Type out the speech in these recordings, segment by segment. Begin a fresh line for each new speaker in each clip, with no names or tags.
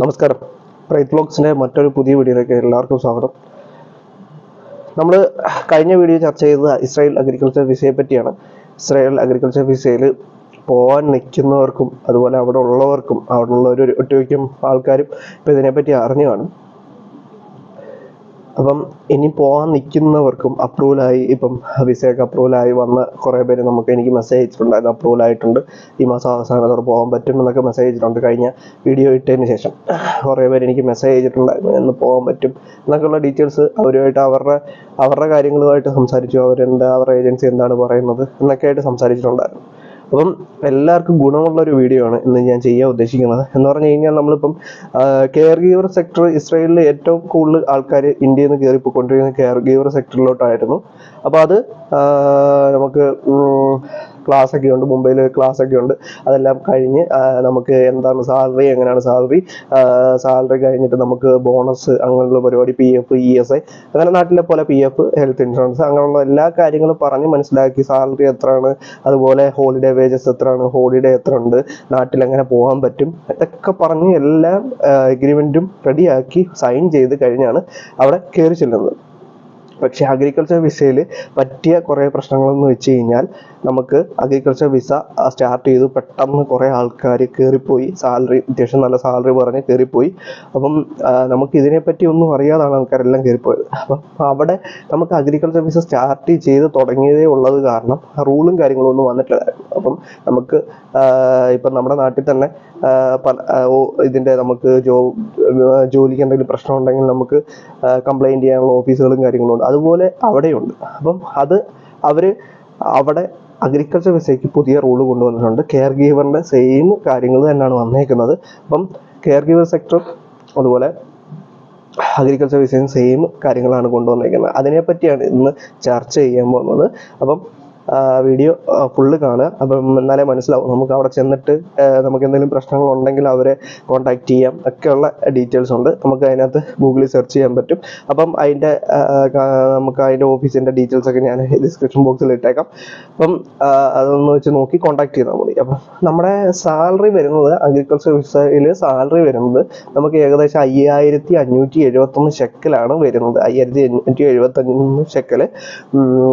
നമസ്കാരം. പ്രൈറ്റ് ബ്ലോഗ്സിന്റെ മറ്റൊരു പുതിയ വീഡിയോയിലേക്ക് എല്ലാവർക്കും സ്വാഗതം. നമ്മൾ കഴിഞ്ഞ വീഡിയോ ചർച്ച ചെയ്തത് ഇസ്രായേൽ അഗ്രികൾച്ചർ വിസയെ പറ്റിയാണ്. ഇസ്രായേൽ അഗ്രികൾച്ചർ വിസയിൽ പോകാൻ നിൽക്കുന്നവർക്കും അതുപോലെ അവിടെ ഉള്ളവർക്കും അവിടെ ഉള്ള ഒരു ഒട്ടുമിക്കം ആൾക്കാരും ഇപ്പോൾ ഇതിനെപ്പറ്റി അറിഞ്ഞു കാണും അപ്പം ഇനി പോകാൻ നിൽക്കുന്നവർക്കും അപ്രൂവലായി ഇപ്പം വിസയൊക്കെ അപ്രൂവലായി വന്ന കുറേ പേര് നമുക്ക് എനിക്ക് മെസ്സേജ് അയച്ചിട്ടുണ്ടായിരുന്നു അപ്രൂവൽ ആയിട്ടുണ്ട് ഈ മാസം അവസാനത്തോടെ പോകാൻ പറ്റും എന്നൊക്കെ മെസ്സേജ് അയച്ചിട്ടുണ്ട്. കഴിഞ്ഞ വീഡിയോ ഇട്ടതിന് ശേഷം കുറേ പേര് എനിക്ക് മെസ്സേജ് അയച്ചിട്ടുണ്ടായിരുന്നു എന്ന് പോകാൻ പറ്റും എന്നൊക്കെയുള്ള ഡീറ്റെയിൽസ് അവരുമായിട്ട് അവരുടെ അവരുടെ കാര്യങ്ങളുമായിട്ട് സംസാരിച്ചു അവരെന്താ അവരുടെ ഏജൻസി എന്താണ് പറയുന്നത് എന്നൊക്കെ ആയിട്ട് സംസാരിച്ചിട്ടുണ്ടായിരുന്നു. അപ്പം എല്ലാവർക്കും ഗുണമുള്ള ഒരു വീഡിയോ ആണ് ഇന്ന് ഞാൻ ചെയ്യാൻ ഉദ്ദേശിക്കുന്നത്. എന്ന് പറഞ്ഞു കഴിഞ്ഞാൽ നമ്മളിപ്പം കെയർ ഗീവർ സെക്ടർ ഇസ്രായേലിലെ ഏറ്റവും കൂടുതൽ ആൾക്കാർ ഇന്ത്യയിൽ നിന്ന് കയറി പോയിക്കൊണ്ടിരിക്കുന്ന കെയർ ഗീവർ സെക്ടറിലോട്ടായിരുന്നു അപ്പോൾ അത് നമുക്ക് ക്ലാസ് ഒക്കെ ഉണ്ട് മുംബൈയിൽ ക്ലാസ് ഒക്കെ ഉണ്ട്. അതെല്ലാം കഴിഞ്ഞ് നമുക്ക് എന്താണ് സാലറി എങ്ങനെയാണ് സാലറി? സാലറി കഴിഞ്ഞിട്ട് നമുക്ക് ബോണസ് അങ്ങനെയുള്ള പരിപാടി P F E S I അങ്ങനെ നാട്ടിലെ പോലെ പി എഫ് ഹെൽത്ത് ഇൻഷുറൻസ് അങ്ങനെയുള്ള എല്ലാ കാര്യങ്ങളും പറഞ്ഞ് മനസ്സിലാക്കി സാലറി എത്രയാണ് അതുപോലെ ഹോളിഡേ വേജസ് എത്രയാണ് ഹോളിഡേ എത്ര ഉണ്ട് നാട്ടിൽ എങ്ങനെ പോകാൻ പറ്റും ഇതൊക്കെ പറഞ്ഞ് എല്ലാം എഗ്രിമെന്റും റെഡിയാക്കി സൈൻ ചെയ്ത് കഴിഞ്ഞാണ് അവിടെ കയറി ചെല്ലുന്നത്. പക്ഷേ അഗ്രികൾച്ചർ വിസയിൽ പറ്റിയ കുറേ പ്രശ്നങ്ങളെന്ന് വെച്ച് കഴിഞ്ഞാൽ നമുക്ക് അഗ്രികൾച്ചർ വിസ സ്റ്റാർട്ട് ചെയ്തു പെട്ടെന്ന് കുറേ ആൾക്കാർ കയറിപ്പോയി സാലറി അത്യാവശ്യം നല്ല സാലറി പറഞ്ഞ് കയറിപ്പോയി അപ്പം നമുക്ക് ഇതിനെപ്പറ്റി ഒന്നും അറിയാതാണ് ആൾക്കാരെല്ലാം കയറിപ്പോയത് അപ്പം അവിടെ നമുക്ക് അഗ്രികൾച്ചർ വിസ സ്റ്റാർട്ട് ചെയ്ത് തുടങ്ങിയതേ ഉള്ളത് കാരണം റൂളും കാര്യങ്ങളും ഒന്നും വന്നിട്ടില്ലായിരുന്നു. അപ്പം നമുക്ക് ഇപ്പം നമ്മുടെ നാട്ടിൽ തന്നെ പല ഇതിന്റെ നമുക്ക് ജോ ജോലിക്ക് എന്തെങ്കിലും പ്രശ്നം ഉണ്ടെങ്കിൽ നമുക്ക് കംപ്ലൈന്റ് ചെയ്യാനുള്ള ഓഫീസുകളും കാര്യങ്ങളും ഉണ്ട്. അതുപോലെ അവിടെയുണ്ട്. അപ്പം അത് അവർ അവിടെ അഗ്രികൾച്ചർ വിസയ്ക്ക് പുതിയ റൂൾ കൊണ്ടുവന്നിട്ടുണ്ട്. കെയർ ഗീവറിന്റെ സെയിം കാര്യങ്ങൾ തന്നെയാണ് വന്നേക്കുന്നത്. അപ്പം കെയർ ഗീവർ സെക്ടർ അതുപോലെ അഗ്രികൾച്ചർ വിസയും സെയിം കാര്യങ്ങളാണ് കൊണ്ടുവന്നേക്കുന്നത്. അതിനെപ്പറ്റിയാണ് ഇന്ന് ചർച്ച ചെയ്യാൻ പോകുന്നത്. അപ്പം വീഡിയോ ഫുള്ള് കാണുക. അപ്പം എന്നാലേ മനസ്സിലാവും. നമുക്ക് അവിടെ ചെന്നിട്ട് നമുക്ക് എന്തെങ്കിലും പ്രശ്നങ്ങൾ ഉണ്ടെങ്കിൽ അവരെ കോൺടാക്ട് ചെയ്യാം. ഒക്കെയുള്ള ഡീറ്റെയിൽസ് ഉണ്ട്. നമുക്ക് അതിനകത്ത് ഗൂഗിളിൽ സെർച്ച് ചെയ്യാൻ പറ്റും. അപ്പം അതിന്റെ നമുക്ക് അതിന്റെ ഓഫീസിന്റെ ഡീറ്റെയിൽസ് ഒക്കെ ഞാൻ ഡിസ്ക്രിപ്ഷൻ ബോക്സിൽ ഇട്ടേക്കാം. അപ്പം അതൊന്ന് വെച്ച് നോക്കി കോൺടാക്ട് ചെയ്താൽ മതി. അപ്പം നമ്മുടെ സാലറി വരുന്നത് അഗ്രികൾച്ചർ വിസയിൽ സാലറി വരുന്നത് നമുക്ക് ഏകദേശം അയ്യായിരത്തി അഞ്ഞൂറ്റി എഴുപത്തൊന്ന് ഷെക്കലാണ് വരുന്നത്. അയ്യായിരത്തി അഞ്ഞൂറ്റി എഴുപത്തഞ്ച് ശെക്കൽ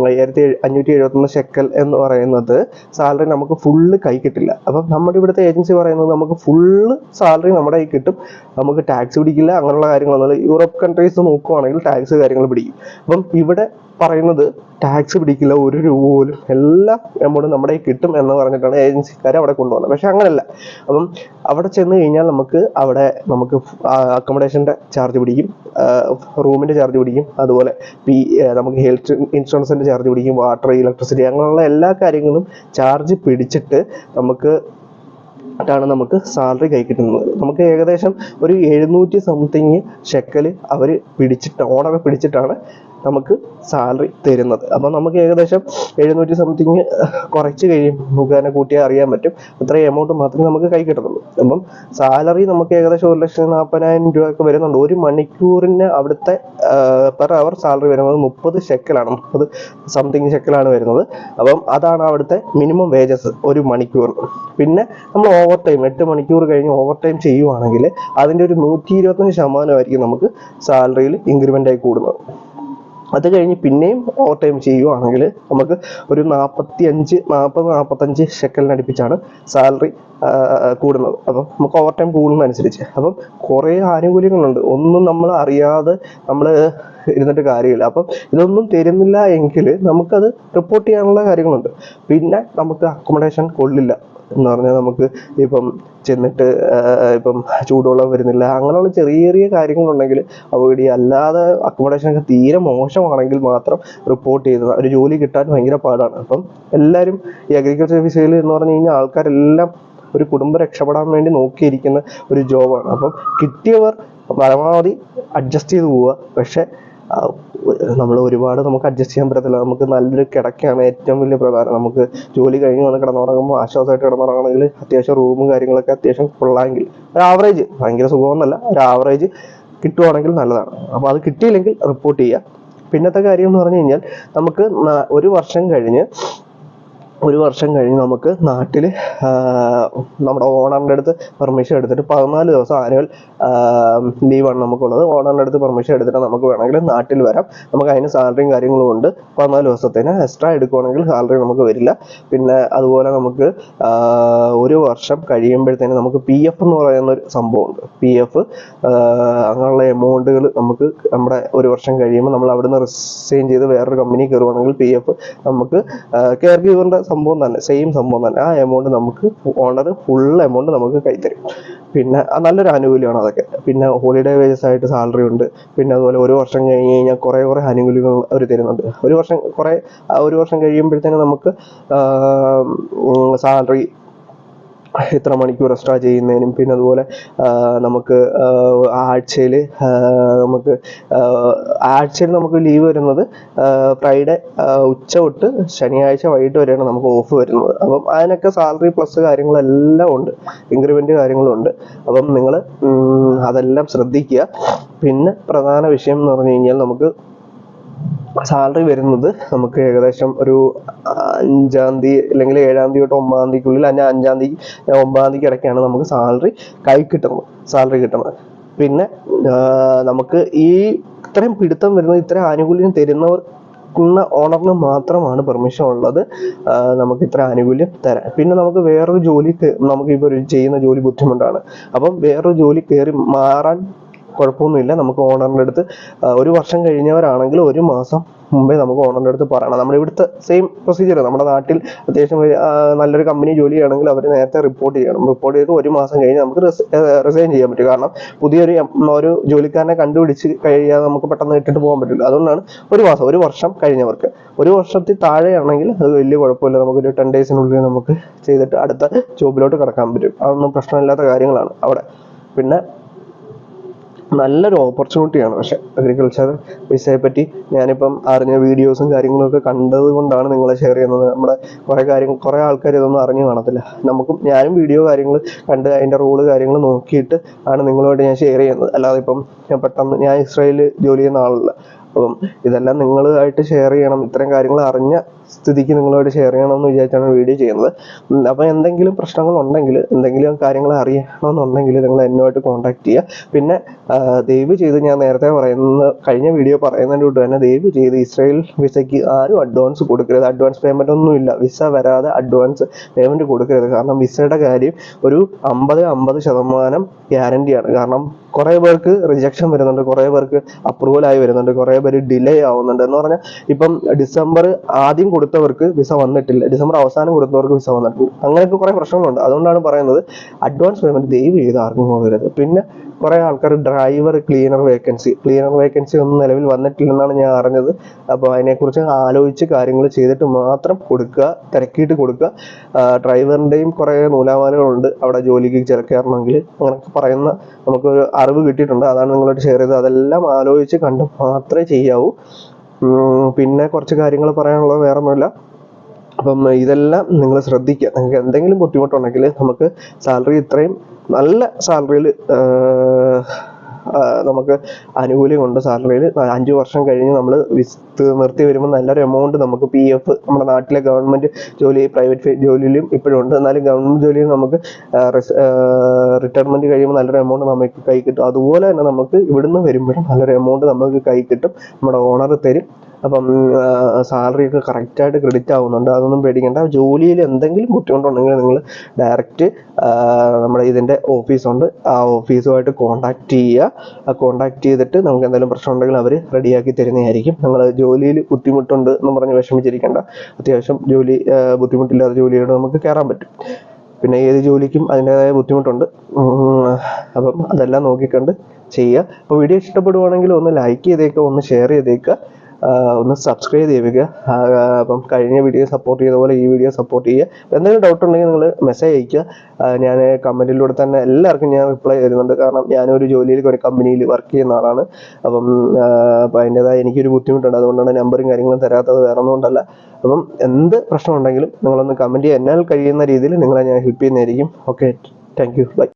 അയ്യായിരത്തി അഞ്ഞൂറ്റി എഴുപത്തൊന്ന് ഷെക്കൽ എന്ന് പറയുന്നത് സാലറി നമുക്ക് ഫുള്ള് കൈ കിട്ടില്ല. അപ്പം നമ്മുടെ ഇവിടുത്തെ ഏജൻസി പറയുന്നത് നമുക്ക് ഫുള്ള് സാലറി നമ്മുടെ കൈ കിട്ടും. നമുക്ക് ടാക്സ് പിടിക്കില്ല അങ്ങനെയുള്ള കാര്യങ്ങളൊന്നും യൂറോപ്പ് കൺട്രീസ് നോക്കുവാണെങ്കിൽ ടാക്സ് കാര്യങ്ങൾ പിടിക്കും. അപ്പം ഇവിടെ പറയുന്നത് ടാക്സ് പിടിക്കില്ല ഒരു രൂപ പോലും എല്ലാ എമൗണ്ടും നമ്മുടെ കിട്ടും എന്ന് പറഞ്ഞിട്ടാണ് ഏജൻസിക്കാരെ അവിടെ കൊണ്ടുവന്നത്. പക്ഷെ അങ്ങനല്ല. അപ്പം അവിടെ ചെന്ന് കഴിഞ്ഞാൽ നമുക്ക് അവിടെ നമുക്ക് അക്കോമഡേഷന്റെ ചാർജ് പിടിക്കും റൂമിന്റെ ചാർജ് പിടിക്കും അതുപോലെ പി നമുക്ക് ഹെൽത്ത് ഇൻഷുറൻസിന്റെ ചാർജ് പിടിക്കും വാട്ടർ ഇലക്ട്രിസിറ്റി അങ്ങനെയുള്ള എല്ലാ കാര്യങ്ങളും ചാർജ് പിടിച്ചിട്ട് നമുക്ക് ാണ് നമുക്ക് സാലറി കൈ കിട്ടുന്നത്. നമുക്ക് ഏകദേശം ഒരു എഴുന്നൂറ്റി സംതിങ് ഷെക്കൽ അവർ പിടിച്ചിട്ട് ഓണർ പിടിച്ചിട്ടാണ് നമുക്ക് സാലറി തരുന്നത്. അപ്പോൾ നമുക്ക് ഏകദേശം എഴുന്നൂറ്റി സംതിങ് കുറച്ച് കഴിയും. മുഖേന കൂട്ടിയാൽ അറിയാൻ പറ്റും. അത്രയും എമൗണ്ട് മാത്രമേ നമുക്ക് കൈ കിട്ടുന്നുള്ളൂ അപ്പം സാലറി നമുക്ക് ഏകദേശം ഒരു ലക്ഷത്തി നാൽപ്പതിനായിരം രൂപ ഒക്കെ വരുന്നുണ്ട്. ഒരു മണിക്കൂറിന് അവിടുത്തെ പെർ അവർ സാലറി വരുന്നത് മുപ്പത് ഷെക്കലാണ് മുപ്പത് സംതിങ് ശെക്കലാണ് വരുന്നത്. അപ്പം അതാണ് അവിടുത്തെ മിനിമം വേജസ് ഒരു മണിക്കൂർ. പിന്നെ നമ്മൾ ഓവർ ടൈം എട്ട് മണിക്കൂർ കഴിഞ്ഞ് ഓവർ ടൈം ചെയ്യുവാണെങ്കിൽ അതിന്റെ ഒരു നൂറ്റി ഇരുപത്തഞ്ച് ശതമാനമായിരിക്കും നമുക്ക് സാലറിയിൽ ഇൻക്രിമെന്റ് ആയി കൂടുന്നത്. അത് കഴിഞ്ഞ് പിന്നെയും ഓവർ ടൈം ചെയ്യുവാണെങ്കിൽ നമുക്ക് ഒരു നാൽപ്പത്തി അഞ്ച് നാൽപ്പത് നാൽപ്പത്തഞ്ച് ഷെക്കലിനടുപ്പിച്ചാണ് സാലറി കൂടുന്നത്. അപ്പം നമുക്ക് ഓവർ ടൈം കൂടുന്നതനുസരിച്ച്. അപ്പം കുറേ ആനുകൂല്യങ്ങളുണ്ട്. ഒന്നും നമ്മൾ അറിയാതെ നമ്മൾ ഇരുന്നിട്ട് കാര്യമില്ല. അപ്പം ഇതൊന്നും തരുന്നില്ല എങ്കിൽ നമുക്കത് റിപ്പോർട്ട് ചെയ്യാനുള്ള കാര്യങ്ങളുണ്ട്. പിന്നെ നമുക്ക് അക്കോമഡേഷൻ കൊള്ളില്ല. എന്ന് പറഞ്ഞാൽ നമുക്ക് ഇപ്പം ചെന്നിട്ട് ഇപ്പം ചൂടുവെള്ളം വരുന്നില്ല അങ്ങനെയുള്ള ചെറിയ ചെറിയ കാര്യങ്ങളുണ്ടെങ്കിൽ അവോയ്ഡ് ചെയ്യുക. അല്ലാതെ അക്കോമഡേഷൻ ഒക്കെ തീരെ മോശമാണെങ്കിൽ മാത്രം റിപ്പോർട്ട് ചെയ്തത് ഒരു ജോലി കിട്ടാൻ ഭയങ്കര പാടാണ്. അപ്പം എല്ലാവരും ഈ അഗ്രികൾച്ചർ വിസയിൽ എന്ന് പറഞ്ഞു കഴിഞ്ഞാൽ ആൾക്കാരെല്ലാം ഒരു കുടുംബം രക്ഷപ്പെടാൻ വേണ്ടി നോക്കിയിരിക്കുന്ന ഒരു ജോബാണ് അപ്പം കിട്ടിയവർ പരമാവധി അഡ്ജസ്റ്റ് ചെയ്ത് പോവുക. പക്ഷേ നമ്മൾ ഒരുപാട് നമുക്ക് അഡ്ജസ്റ്റ് ചെയ്യാൻ പറ്റത്തില്ല. നമുക്ക് നല്ലൊരു കിടക്കയാണ് ഏറ്റവും വലിയ പ്രധാനം. നമുക്ക് ജോലി കഴിഞ്ഞ് വന്ന് കിടന്നുറങ്ങുമ്പോൾ ആശ്വാസമായിട്ട് കിടന്നുറങ്ങണമെങ്കിൽ അത്യാവശ്യം റൂമും കാര്യങ്ങളൊക്കെ അത്യാവശ്യം കൊള്ളാമെങ്കിൽ ഒരു ആവറേജ് ഭയങ്കര സുഖമൊന്നുമല്ല. ഒരു ആവറേജ് കിട്ടുവാണെങ്കിൽ നല്ലതാണ്. അപ്പോൾ അത് കിട്ടിയില്ലെങ്കിൽ റിപ്പോർട്ട് ചെയ്യുക. പിന്നത്തെ കാര്യം എന്ന് പറഞ്ഞു കഴിഞ്ഞാൽ നമുക്ക് ഒരു വർഷം കഴിഞ്ഞ് ഒരു വർഷം കഴിഞ്ഞ് നമുക്ക് നാട്ടിൽ നമ്മുടെ ഓണറിന്റെ അടുത്ത് പെർമിഷൻ എടുത്തിട്ട് പതിനാല് ദിവസം ആനുവൽ ലീവാണ് നമുക്കുള്ളത്. ഓണറിന്റെ അടുത്ത് പെർമിഷൻ എടുത്തിട്ട് നമുക്ക് വേണമെങ്കിൽ നാട്ടിൽ വരാം. നമുക്ക് അതിന് സാലറിയും കാര്യങ്ങളും ഉണ്ട്. പതിനാല് ദിവസത്തിന് എക്സ്ട്രാ എടുക്കുവാണെങ്കിൽ സാലറി നമുക്ക് വരില്ല. പിന്നെ അതുപോലെ നമുക്ക് ഒരു വർഷം കഴിയുമ്പോഴത്തേന് നമുക്ക് പി എഫ് എന്ന് പറയുന്ന ഒരു സംഭവമുണ്ട്. പി എഫ് അങ്ങനെയുള്ള എമൗണ്ടുകൾ നമുക്ക് നമ്മുടെ ഒരു വർഷം കഴിയുമ്പോൾ നമ്മൾ അവിടുന്ന് റിസൈൻ ചെയ്ത് വേറൊരു കമ്പനി കയറുവാണെങ്കിൽ പി എഫ് നമുക്ക് കെയർ ഗീവറിന്റെ സംഭവം തന്നെ സെയിം സംഭവം തന്നെ. ആ എമൗണ്ട് നമുക്ക് ഓണർ ഫുൾ എമൗണ്ട് നമുക്ക് കൈത്തരും പിന്നെ നല്ലൊരു ആനുകൂല്യമാണ് അതൊക്കെ. പിന്നെ ഹോളിഡേ വേജസ് ആയിട്ട് സാലറി ഉണ്ട്. പിന്നെ അതുപോലെ ഒരു വർഷം കഴിഞ്ഞ് കഴിഞ്ഞാൽ കുറേ കുറേ ആനുകൂല്യങ്ങൾ അവർ തരുന്നുണ്ട്. ഒരു വർഷം കുറേ ഒരു വർഷം കഴിയുമ്പോഴത്തേനും നമുക്ക് സാലറി ഇത്ര മണിക്കൂർ എക്സ്ട്രാ ചെയ്യുന്നതിനും പിന്നെ അതുപോലെ നമുക്ക് ആഴ്ചയിൽ നമുക്ക് ആഴ്ചയിൽ നമുക്ക് ലീവ് വരുന്നത് ഫ്രൈഡേ ഉച്ച തൊട്ട് ശനിയാഴ്ച വൈകിട്ട് വരെയാണ് നമുക്ക് ഓഫ് വരുന്നത്. അപ്പം അതിനൊക്കെ സാലറി പ്ലസ് കാര്യങ്ങളെല്ലാം ഉണ്ട്. ഇൻക്രിമെന്റ് കാര്യങ്ങളും ഉണ്ട് അപ്പം നിങ്ങൾ അതെല്ലാം ശ്രദ്ധിക്കുക. പിന്നെ പ്രധാന വിഷയം എന്ന് പറഞ്ഞു കഴിഞ്ഞാൽ നമുക്ക് സാലറി വരുന്നത് നമുക്ക് ഏകദേശം ഒരു അഞ്ചാം തീയതി അല്ലെങ്കിൽ ഏഴാം തീയതി തൊട്ട് ഒമ്പതാം തീയതിക്കുള്ളിൽ അല്ലെങ്കിൽ അഞ്ചാം തീയതി ഒമ്പതാം തീയതി ഇടയ്ക്കാണ് നമുക്ക് സാലറി കൈ കിട്ടുന്നത്. സാലറി കിട്ടുന്നത്. പിന്നെ നമുക്ക് ഈ ഇത്രയും പിടുത്തം വരുന്നത് ഇത്ര ആനുകൂല്യം തരുന്നവർ ഓണറിന് മാത്രമാണ് പെർമിഷൻ ഉള്ളത്. നമുക്ക് ഇത്ര ആനുകൂല്യം തരാൻ. പിന്നെ നമുക്ക് വേറൊരു ജോലി കേ- നമുക്ക് ഇപ്പോൾ ഒരു ചെയ്യുന്ന ജോലി ബുദ്ധിമുട്ടാണ്. അപ്പം വേറൊരു ജോലി കയറി മാറാൻ കുഴപ്പമൊന്നുമില്ല. നമുക്ക് ഓണറിന്റെ അടുത്ത് ഒരു വർഷം കഴിഞ്ഞവരാണെങ്കിൽ ഒരു മാസം മുമ്പേ നമുക്ക് ഓണറിന്റെ അടുത്ത് പറയണം. നമ്മുടെ ഇവിടുത്തെ സെയിം പ്രൊസീജിയർ നമ്മുടെ നാട്ടിൽ അത്യാവശ്യം നല്ലൊരു കമ്പനി ജോലി ചെയ്യണമെങ്കിൽ അവർ നേരത്തെ റിപ്പോർട്ട് ചെയ്യണം. റിപ്പോർട്ട് ചെയ്ത് ഒരു മാസം കഴിഞ്ഞ് നമുക്ക് റിസൈൻ ചെയ്യാൻ പറ്റും. കാരണം പുതിയൊരു ഒരു ജോലിക്കാരനെ കണ്ടുപിടിച്ച് കഴിയാതെ നമുക്ക് പെട്ടെന്ന് ഇട്ടിട്ട് പോകാൻ പറ്റില്ല. അതുകൊണ്ടാണ് ഒരു മാസം ഒരു വർഷം കഴിഞ്ഞവർക്ക്. ഒരു വർഷത്തിൽ താഴെയാണെങ്കിൽ അത് വലിയ കുഴപ്പമില്ല. നമുക്കൊരു ടെൻ ഡേയ്സിനുള്ളിൽ നമുക്ക് ചെയ്തിട്ട് അടുത്ത ജോബിലോട്ട് കടക്കാൻ പറ്റും. അതൊന്നും പ്രശ്നമില്ലാത്ത കാര്യങ്ങളാണ് അവിടെ. പിന്നെ നല്ലൊരു ഓപ്പർച്യൂണിറ്റിയാണ് പക്ഷെ അഗ്രികൾച്ചർ വിസയെ പറ്റി ഞാനിപ്പം അറിഞ്ഞ വീഡിയോസും കാര്യങ്ങളും ഒക്കെ കണ്ടത് കൊണ്ടാണ് നിങ്ങളെ ഷെയർ ചെയ്യുന്നത്. നമ്മുടെ കുറേ കാര്യങ്ങൾ കുറേ ആൾക്കാർ ഇതൊന്നും അറിഞ്ഞു കാണത്തില്ല. നമുക്കും ഞാനും വീഡിയോ കാര്യങ്ങൾ കണ്ട് അതിന്റെ റൂൾ കാര്യങ്ങൾ നോക്കിയിട്ട് ആണ് നിങ്ങളുമായിട്ട് ഞാൻ ഷെയർ ചെയ്യുന്നത്. അല്ലാതെ ഇപ്പം ഞാൻ പെട്ടെന്ന് ഞാൻ ഇസ്രായേലിൽ ജോലി ചെയ്യുന്ന ആളല്ല. അപ്പം ഇതെല്ലാം നിങ്ങളുമായിട്ട് ഷെയർ ചെയ്യണം. ഇത്തരം കാര്യങ്ങൾ അറിഞ്ഞ സ്ഥിതിക്ക് നിങ്ങളുമായിട്ട് ഷെയർ ചെയ്യണം എന്ന് വിചാരിച്ചാണ് വീഡിയോ ചെയ്യുന്നത്. അപ്പം അപ്പോൾ എന്തെങ്കിലും പ്രശ്നങ്ങൾ ഉണ്ടെങ്കിൽ എന്തെങ്കിലും കാര്യങ്ങൾ അറിയണമെന്നുണ്ടെങ്കിൽ നിങ്ങൾ എന്നുമായിട്ട് കോൺടാക്ട് ചെയ്യുക. പിന്നെ ദയവ് ചെയ്ത് ഞാൻ നേരത്തെ പറയുന്ന കഴിഞ്ഞ വീഡിയോ പറയുന്നതിന്റെ കൂട്ട് തന്നെ ദയവ് ചെയ്ത് ഇസ്രായേൽ വിസയ്ക്ക് ആരും അഡ്വാൻസ് കൊടുക്കരുത്. അഡ്വാൻസ് പേയ്മെന്റ് ഒന്നുമില്ല. വിസ വരാതെ അഡ്വാൻസ് പേയ്മെന്റ് കൊടുക്കരുത്. കാരണം വിസയുടെ കാര്യം ഒരു അമ്പത് അമ്പത് ശതമാനം ഗ്യാരണ്ടിയാണ് കാരണം കുറേ പേർക്ക് റിജക്ഷൻ വരുന്നുണ്ട് കുറേ പേർക്ക് അപ്രൂവൽ ആയി വരുന്നുണ്ട് കുറേ പേര് ഡിലേ ആവുന്നുണ്ട് എന്ന് പറഞ്ഞാൽ ഇപ്പം ഡിസംബർ ആദ്യം കൊടുത്തവർക്ക് വിസ വന്നിട്ടില്ല ഡിസംബർ അവസാനം കൊടുത്തവർക്ക് വിസ വന്നിട്ടില്ല. അങ്ങനെയൊക്കെ കുറേ പ്രശ്നങ്ങളുണ്ട്. അതുകൊണ്ടാണ് പറയുന്നത് അഡ്വാൻസ് പേയ്മെന്റ് ദയവ് ചെയ്ത് ആർക്കും കൊണ്ടുവരരുത്. പിന്നെ കുറേ ആൾക്കാർ driver cleaner vacancy cleaner vacancy ഒന്നും നിലവിൽ വന്നിട്ടില്ലെന്നാണ് ഞാൻ അറിഞ്ഞത്. അപ്പോൾ അതിനെക്കുറിച്ച് ആലോചിച്ച് കാര്യങ്ങൾ ചെയ്തിട്ട് മാത്രം കൊടുക്കുക തിരക്കിയിട്ട് കൊടുക്കുക. ഡ്രൈവറിന്റെയും കുറേ നൂലാമാലകളുണ്ട് അവിടെ ജോലിക്ക് ചേർക്കണമെങ്കിൽ അങ്ങനെയൊക്കെ പറയുന്ന നമുക്കൊരു അറിവ് കിട്ടിയിട്ടുണ്ട്. അതാണ് നിങ്ങളോട് ഷെയർ ചെയ്തത്. അതെല്ലാം ആലോചിച്ച് കണ്ട് മാത്രമേ ചെയ്യാവൂ. പിന്നെ കുറച്ച് കാര്യങ്ങൾ പറയാനുള്ളത് വേറെ ഒന്നുമില്ല അപ്പം ഇതെല്ലാം നിങ്ങൾ ശ്രദ്ധിക്കുക. നിങ്ങൾക്ക് എന്തെങ്കിലും ബുദ്ധിമുട്ടുണ്ടെങ്കിൽ നമുക്ക് സാലറി ഇത്രയും നല്ല സാലറിയിൽ നമുക്ക് ആനുകൂല്യമുണ്ട് സാലറിയിൽ. അഞ്ച് വർഷം കഴിഞ്ഞ് നമ്മൾ നിർത്തി വരുമ്പോൾ നല്ലൊരു എമൗണ്ട് നമുക്ക് പി എഫ് നമ്മുടെ നാട്ടിലെ ഗവൺമെന്റ് ജോലി പ്രൈവറ്റ് ജോലിയിലും ഇപ്പോഴും ഉണ്ട്. എന്നാലും ഗവൺമെന്റ് ജോലിയിൽ നമുക്ക് റിട്ടയർമെന്റ് കഴിയുമ്പോൾ നല്ലൊരു എമൗണ്ട് നമുക്ക് കൈ കിട്ടും. അതുപോലെ തന്നെ നമുക്ക് ഇവിടുന്ന് വരുമ്പോഴും നല്ലൊരു എമൗണ്ട് നമുക്ക് കൈ കിട്ടും. നമ്മുടെ ഓണർ തരും. അപ്പം സാലറി ഒക്കെ കറക്റ്റായിട്ട് ക്രെഡിറ്റ് ആവുന്നുണ്ട്. അതൊന്നും പേടിക്കേണ്ട. ജോലിയിൽ എന്തെങ്കിലും ബുദ്ധിമുട്ടുണ്ടെങ്കിൽ നിങ്ങൾ ഡയറക്റ്റ് നമ്മുടെ ഇതിന്റെ ഓഫീസുണ്ട് ആ ഓഫീസുമായിട്ട് കോൺടാക്ട് ചെയ്യുക. കോൺടാക്ട് ചെയ്തിട്ട് നമുക്ക് എന്തെങ്കിലും പ്രശ്നം ഉണ്ടെങ്കിൽ അവർ റെഡിയാക്കി തരുന്നതായിരിക്കും. നിങ്ങൾ ജോലിയിൽ ബുദ്ധിമുട്ടുണ്ട് എന്ന് പറഞ്ഞ് വിഷമിച്ചിരിക്കേണ്ട. അത്യാവശ്യം ജോലി ബുദ്ധിമുട്ടില്ലാത്ത ജോലിയോട് നമുക്ക് കയറാൻ പറ്റും. പിന്നെ ഏത് ജോലിക്കും അതിന്റെതായ ബുദ്ധിമുട്ടുണ്ട്. അപ്പം അതെല്ലാം നോക്കിക്കണ്ട് ചെയ്യുക. അപ്പോൾ വീഡിയോ ഇഷ്ടപ്പെടുവാണെങ്കിൽ ഒന്ന് ലൈക്ക് ചെയ്തേക്കുക ഒന്ന് ഷെയർ ചെയ്തേക്കുക. ഒന്ന് സബ്സ്ക്രൈബ് ചെയ്യുക അപ്പം കഴിഞ്ഞ വീഡിയോ സപ്പോർട്ട് ചെയ്ത പോലെ ഈ വീഡിയോ സപ്പോർട്ട് ചെയ്യുക. അപ്പം എന്തെങ്കിലും ഡൗട്ട് ഉണ്ടെങ്കിൽ നിങ്ങൾ മെസ്സേജ് അയക്കുക ഞാൻ കമന്റിലൂടെ തന്നെ എല്ലാവർക്കും ഞാൻ റിപ്ലൈ തരുന്നുണ്ട്. കാരണം ഞാനൊരു ജോലിയിൽ ഒരു കമ്പനിയിൽ വർക്ക് ചെയ്യുന്ന ആളാണ്. അപ്പം അപ്പം അതിന്റെതായ എനിക്കൊരു ബുദ്ധിമുട്ടുണ്ട്. അതുകൊണ്ടാണ് നമ്പറും കാര്യങ്ങളും തരാത്തത് വേറെ ഒന്നുകൊണ്ടല്ല അപ്പം എന്ത് പ്രശ്നം ഉണ്ടെങ്കിലും നിങ്ങളൊന്ന് കമന്റ് ചെയ്യുക എന്നാൽ കഴിയുന്ന രീതിയിൽ നിങ്ങളെ ഞാൻ ഹെൽപ്പ് ചെയ്യുന്നതായിരിക്കും. Okay thank you by